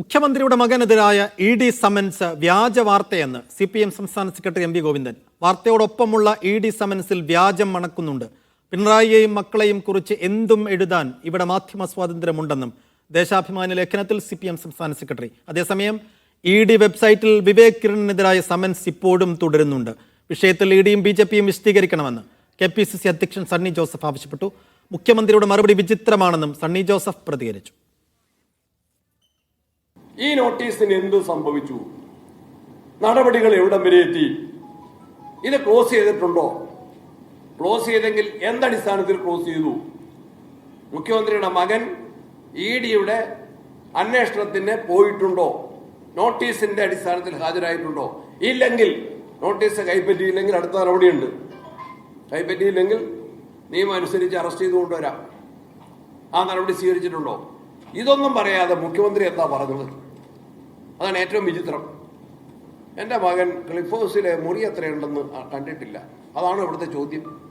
മുഖ്യമന്ത്രിയുടെ മകനെതിരായ E D summons വ്യാജ വാർത്തയെന്ന് സി പി എം സംസ്ഥാന സെക്രട്ടറി എം വി ഗോവിന്ദൻ. വാർത്തയോടൊപ്പമുള്ള ഇ ഡി സമൻസിൽ വ്യാജം മണക്കുന്നുണ്ട്. പിണറായിയെയും മക്കളെയും കുറിച്ച് എന്തും എഴുതാൻ ഇവിടെ മാധ്യമ സ്വാതന്ത്ര്യമുണ്ടെന്നും ദേശാഭിമാനി ലേഖനത്തിൽ സി പി എം സംസ്ഥാന സെക്രട്ടറി. അതേസമയം ഇ ഡി വെബ്സൈറ്റിൽ വിവേക് കിരണിനെതിരായ സമൻസ് ഇപ്പോഴും തുടരുന്നുണ്ട്. വിഷയത്തിൽ ഇ ഡിയും ബി ജെ പിയും വിശദീകരിക്കണമെന്ന് കെ പി സി സി അധ്യക്ഷൻ സണ്ണി ജോസഫ് ആവശ്യപ്പെട്ടു. മുഖ്യമന്ത്രിയുടെ മറുപടി വിചിത്രമാണെന്നും സണ്ണി ജോസഫ് പ്രതികരിച്ചു. ഈ നോട്ടീസിന് എന്ത് സംഭവിച്ചു? നടപടികൾ എവിടം വരെ എത്തി? ഇത് ക്ലോസ് ചെയ്തിട്ടുണ്ടോ? ക്ലോസ് ചെയ്തെങ്കിൽ എന്തടിസ്ഥാനത്തിൽ ക്ലോസ് ചെയ്തു? മുഖ്യമന്ത്രിയുടെ മകൻ ഇ ഡിയുടെ അന്വേഷണത്തിന് പോയിട്ടുണ്ടോ? നോട്ടീസിന്റെ അടിസ്ഥാനത്തിൽ ഹാജരായിട്ടുണ്ടോ? ഇല്ലെങ്കിൽ നോട്ടീസ് കൈപ്പറ്റിയില്ലെങ്കിൽ അടുത്ത നടപടിയുണ്ട്. കൈപ്പറ്റിയില്ലെങ്കിൽ നിയമം അനുസരിച്ച് അറസ്റ്റ് ചെയ്ത് കൊണ്ടുവരാം ആ നടപടി സ്വീകരിച്ചിട്ടുണ്ടോ? ഇതൊന്നും പറയാതെ മുഖ്യമന്ത്രി എന്താ പറഞ്ഞത്? അതാണ് ഏറ്റവും വിചിത്രം. എന്റെ മകൻ ക്ലിഫ് ഹൗസിലെ മുറി എത്രയുണ്ടെന്ന് കണ്ടിട്ടില്ല. അതാണ് ഇവിടുത്തെ ചോദ്യം.